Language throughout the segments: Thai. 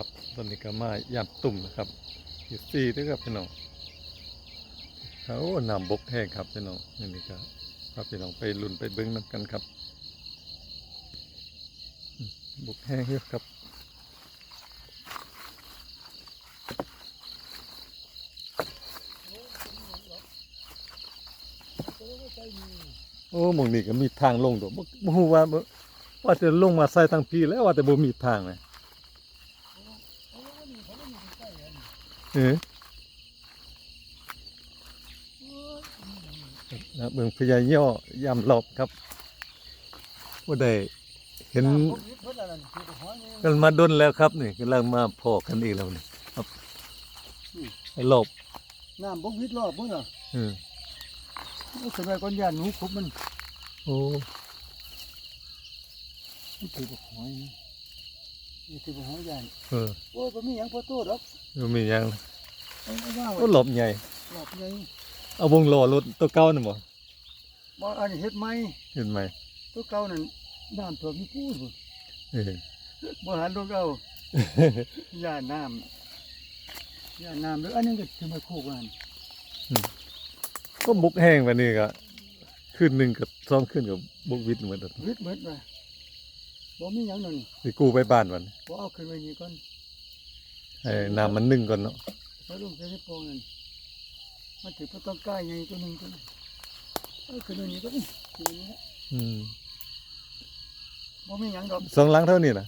ครับตอนนี้ก็มายามตุ่มนะครับอยู่ซีด้วยครับพี่น้องโอ้น้ำบกแห้งครับพี่น้องนี่นี่ครับพาพี่น้องไปลุ่นไปเบิ้งน้ำกันครับบกแห้งเยอะครับโอ้หมองนี่ก็มีทางลงตัวบ่บ่ฮู้ว่าว่าจะลงมาใส่ทางพีแล้วว่าแต่บ่มีทางเลย เออนะเบิ่งพญาย่อยามรอบครับบ่ได้เห็นกันมาดนแล้วครับนี่กำลังมาพอกันอีกแล้วนี่ครับไอ้รอบน้ำบกวิดรอบเมื่อเออสมัยก่อนยานหนูคุบมัน โอ้นี่ถือบอกหอยนะ นี่ถือบอกหอยยานเออโอ้ยก็มีหยังพอโตดอกบ่มีหยังเอาเอาว่าโอ้หลบใหญ่รอบไงเอาวงล้อรถตัวเก่านั่นบ่บ่อันนี้เฮ็ดไหมเห็นไหมตัวเก่านั่นน้ำท่วมมีพูดบ่เออ บ่หันตัวเก่าย่านน้ำย่านน้ำแล้วอันนี้ก็ถือมาโคกวานก็บุกแห้งไปนี่ก็ขึ้นหนึ่งกับสองขึ้นกับบุกวิทย์เหมือนกันวิดเบิดว่า บ่มีหยังนั่นสิกูไปบ้านมันบ่เอาขึ้นไว้นี่ก่อนให้น้ำมันนึ่งก่อนเนาะแล้วลงใส่ในโปงนั่นมันถือบ่ต้องกล้าใหญ่ตัวหนึงตัวนี้เอาขึ้นไว้นี่ก่อนขึ้นไว้นี่ละอืมบ่มีหยังดอกสองหลังเท่านี้นะ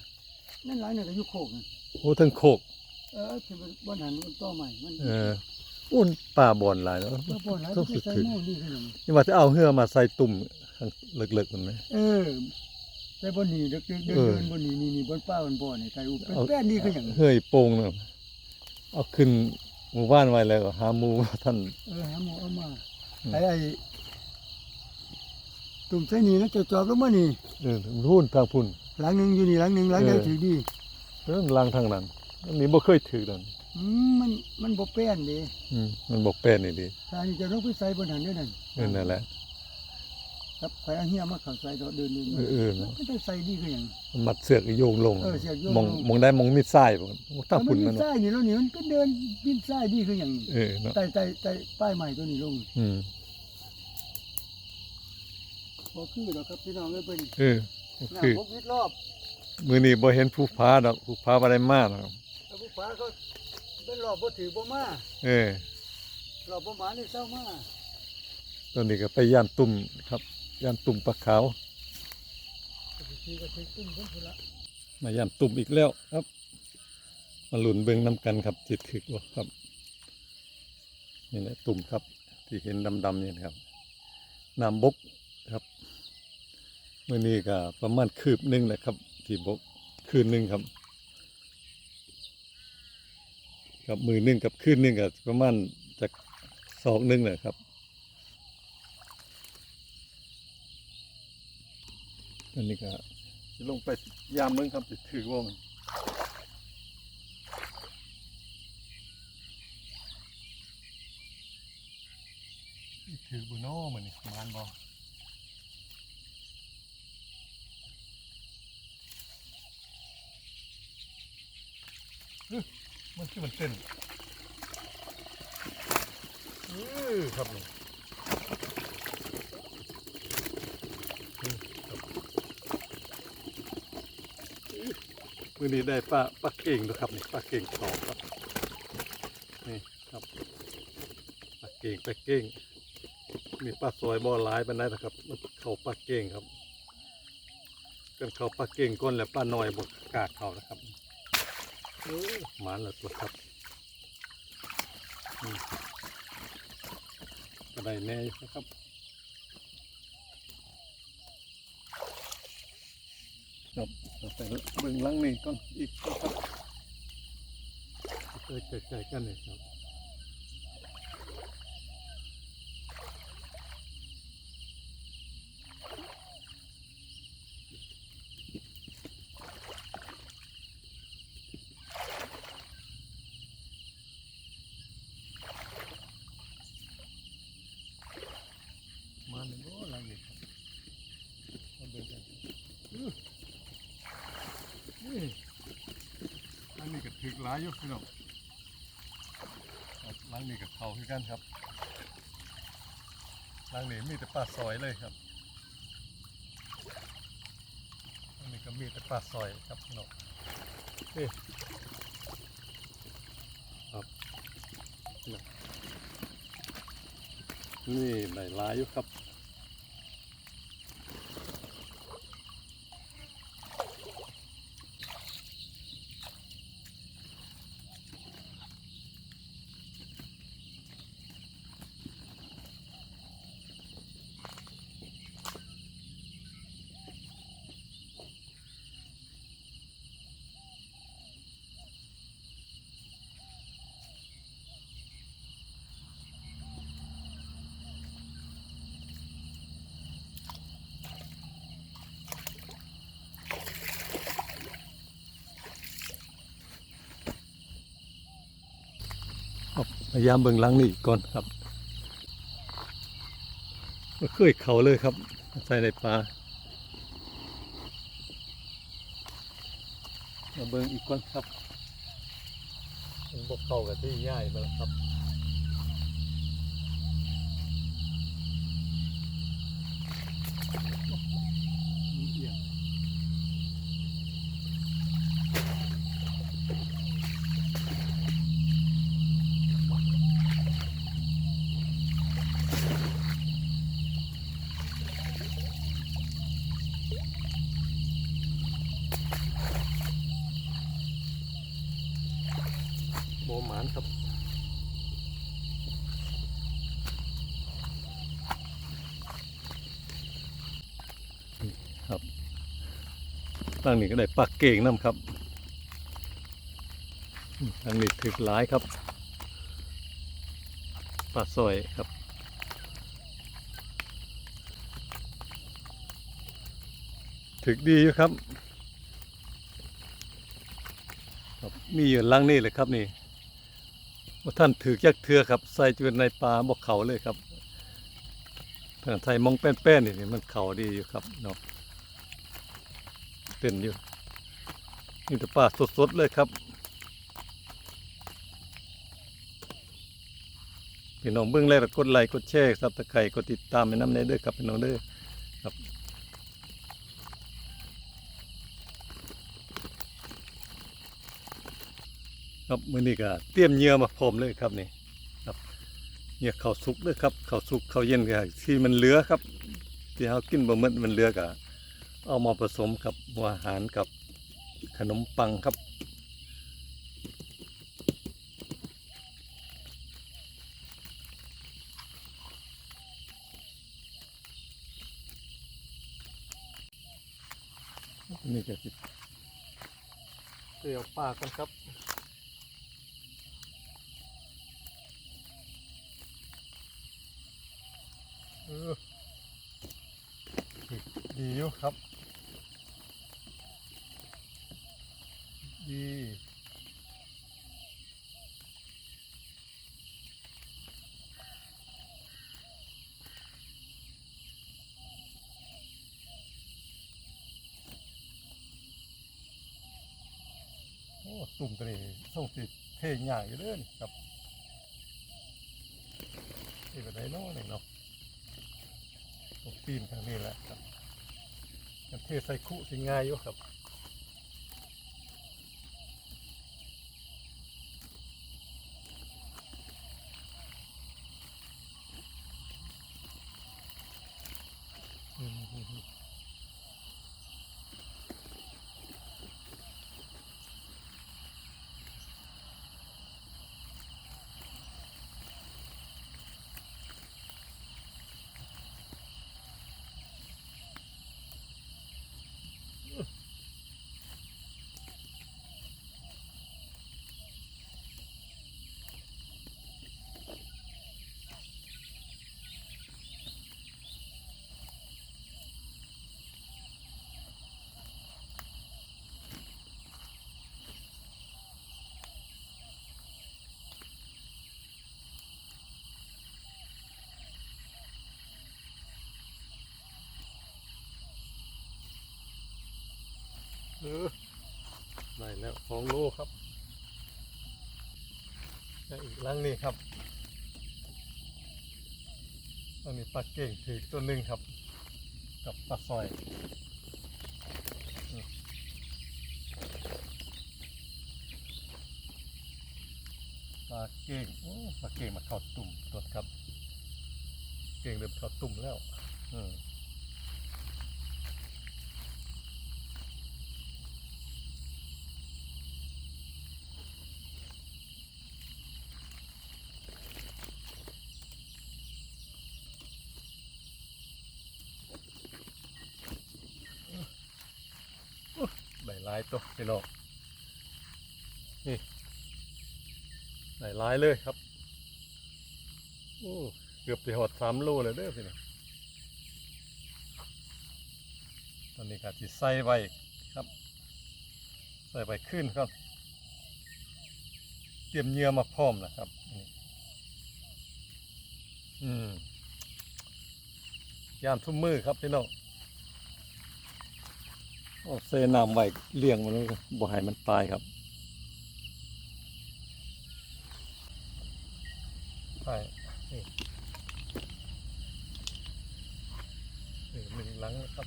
นั่นหลายนี่ก็อยู่โคกนั่นโอ้ทั้งโคก เออคือมันบนหันมันต่อใหม่มันเอออุ่นป่าบ่อนหลายเนาะก็บนแล้วต้องก็สึกใส่ถึงหม้อดีขึ้นนี่ว่าจะเอาเหือมาใส่ตุ่มข้างเลิกๆมันไหม เออ ใส่บนนี่เด็กเดินเออเดินบนนี่นี่นี่บนป้าบนบ่อนี่ใส่อุปเป็นเอาแป้นดีขึ้นอย่างเหือโป่งเนาะเอาขึ้นหมู่บ้านไว้แล้วก็หาหมู่ท่านเออหาหมอเอามาอืมไอ้ไอ้ตุ่มใส่นี่นะจะจอบลงมานี่เออพุ่นทางพุ่นหลังหนึงอยู่นี่หลังหนึงหลังเออเดียวถือดีเออหลังทางนั้นอันนี้บ่เคยถือนั่นอืมมันมันบ่แป้นเด้อืมมันบอกแป้นนี่ดีถ้านี่จะลงไปใส่บนหันเด้อนั่นเออนั่นแหละ ครับไปเอาเฮียมาเข้าใส่ดอกเดินนี่เออเออนะก็จะใส่ดีขึ้นอย่างมันมัดเสือกโยงลงเออเสือกโยงลง มองมองได้มองมีดทรายบ่ถ้าพุ่นมัมันนใส่นี่แล้วนี่มันก็เดินบินใส่ดีขึ้นอย่างนี้เออเนาะใต้ใต้ใต้ป้ายใหม่ตัวนี้ลงอืมพอคือดอกครับพี่น้องเอ้ยเป็นเออหน้าคือพกวิดรอบมื้อนี้บ่เห็นผู้พาดอกผู้พาบ่ได้มาดอกแล้วผู้ฟ้าเขาเป็นรอบบ่ถือบ่มาเออรอบบ่มานี่เศร้ามาตอนนี้ก็ไปย่านตุ่มครับ ยานตุ่มปลาขาว มายานตุ่มอีกแล้วครับ มาหลุนเบิ่งนํกันครับสิตถึกบ่ครับ นี่แหละตุ่มครับ ที่เห็นดำๆนี่นะครับน้ำบกครับมื้อนี้ก็ประมาณคืบหนึงแหละครับ ที่บกคืนหนึงครับกับมือหนึงกับคืนหนึงก็ประมาณจากศอกหนึงแหละครับ อันนี้ก็สิลงไปยามเมืองครับสิถือว่ามันถือบุโน่มันนี่มานบอมันคือมันเต้นเออครับนี่ มือนี้ได้ปลาปลาเก่งนะครับนี่ปลาเก่งสองครับนี่ครับปลาเก่งปลาเก่งมีปลาสวยบ่อหลายปานนะครับมันเขาปลาเก่งครับกันเขาปลาเก่งก้นแล้วปลาหน่อยบกกาดเขานะครับเออหมันละตัวครับก็ได้แน่ครับ ครับเราไปเบิ่งหลังนี่ก่อนอีกครับใกล้ใกล้ๆกันเลยครับมาเลยโอ้หลังนี่ครับมาเบิ่งกัน นี่อันนี้ก็ ถึกหลายอยู่พี่น้องล้างนี่กับเขาคือกันครับล้างนี่มีแต่ปลาซอยเลยครับล้างนี่ก็มีแต่ปลาซอยครับพี่น้องนี่ครับพี่น้องนี่หลายลายอยู่ครับ ครับพยายามเบิ่งหลังนี่ก่อนครับมาเคยเขาเลยครับ ใส่ในปลามาเบิ่งอีกก่อนครับมันบกเข้ากับที่ย่ายมาแล้วครับ บหมานครับครับตั้งนี้ก็ได้ปักเก่งน้ำครับตั้งนี้ถึกหลายครับปลาซอยครับถึกดีอยู่ครับ ครับมีอยู่หลังนี่เลยครับนี่ ว่าท่านถือยักเทือครับ ใส่จุนในปลาบอกเขาเลยครับทางไทยมองแป้นๆนี่มันเขาดีอยู่ครับเนาะเต้นอยู่นี่แต่ปลาสดๆเลยครับพี่น้องเบื้องแรกกดไลค์กดแชร์ซับตะไคร่กดติดตามไปน้ำในเด้อครับพี่น้องเด้อครับ ครับมือนี้ก็เตรียมเหยื่อมาพร้อมเลยครับนี่ครับเหยื่อข้าวสุกเลยครับข้าวสุกข้าวเย็นก็ที่มันเหลือครับที่เฮากินบ่หมดมันเหลือก็เอามาผสมกับหัวอาหารกับขนมปังครับนี่ก็สิเตียวปากกันครับ เออ ดีอยู่ครับ ดีโอ้ตุ่มตัวนี้ส่งสิเทใหญ่อยู่เลยครับนี่ก็ได้เน้อยเนาะ ปีนทางนี้แหละครับกันเทใส่คุสิง่ายอยู่ครับอืม แล้วอีก หลังนี้ครับอันนี้ปลาเก่งถือตัวหนึ่งครับ กับปลาซอยปลาเก่งโอ้ปลาเก่งมาเข้าตุ่มตัวครับ เก่งเดิมเข้าตุ่มแล้ว อืมได้หลายตัวพี่น้องนี่ได้หลายเลยครับโอ้เกือบไปหอดสามโลเลยเด้อพี่น้องตอนนี้ก็จะใส่ไว้ครับ ใส่ไว้ขึ้นครับ เตรียมเหยื่อมาพร้อมนะครับอืมยามทุ่มมือครับพี่น้อง โอ้เซน้ำไว้เลี้ยงมันเลยบ่ให้มันตายครับใช่นี่นี่หนึ่งหลังนะครับ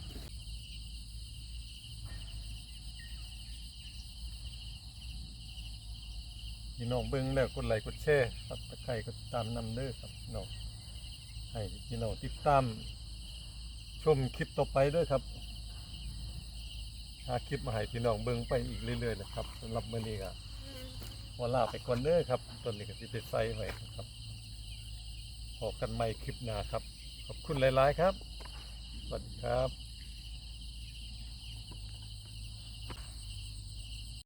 พี่น้องเบิ้งแล้วกดไลค์กดแชร์ครับตะไคร่ก็ตามนำเด้อครับยีน้องให้พี่น้องติดตามชมคลิปต่อไปด้วยครับ หาคลิปมาให้พี่น้องเบิ้งไปอีกเรื่อยๆนะครับสำหรับมื้อนี้ก็วลาไปก่อนเด้อครับตอนนี้ก็สิไปใส่ไว้ครับพบกันใหม่คลิปหน้าครับ ขอบคุณหลาย ๆ ครับ สวัสดีครับ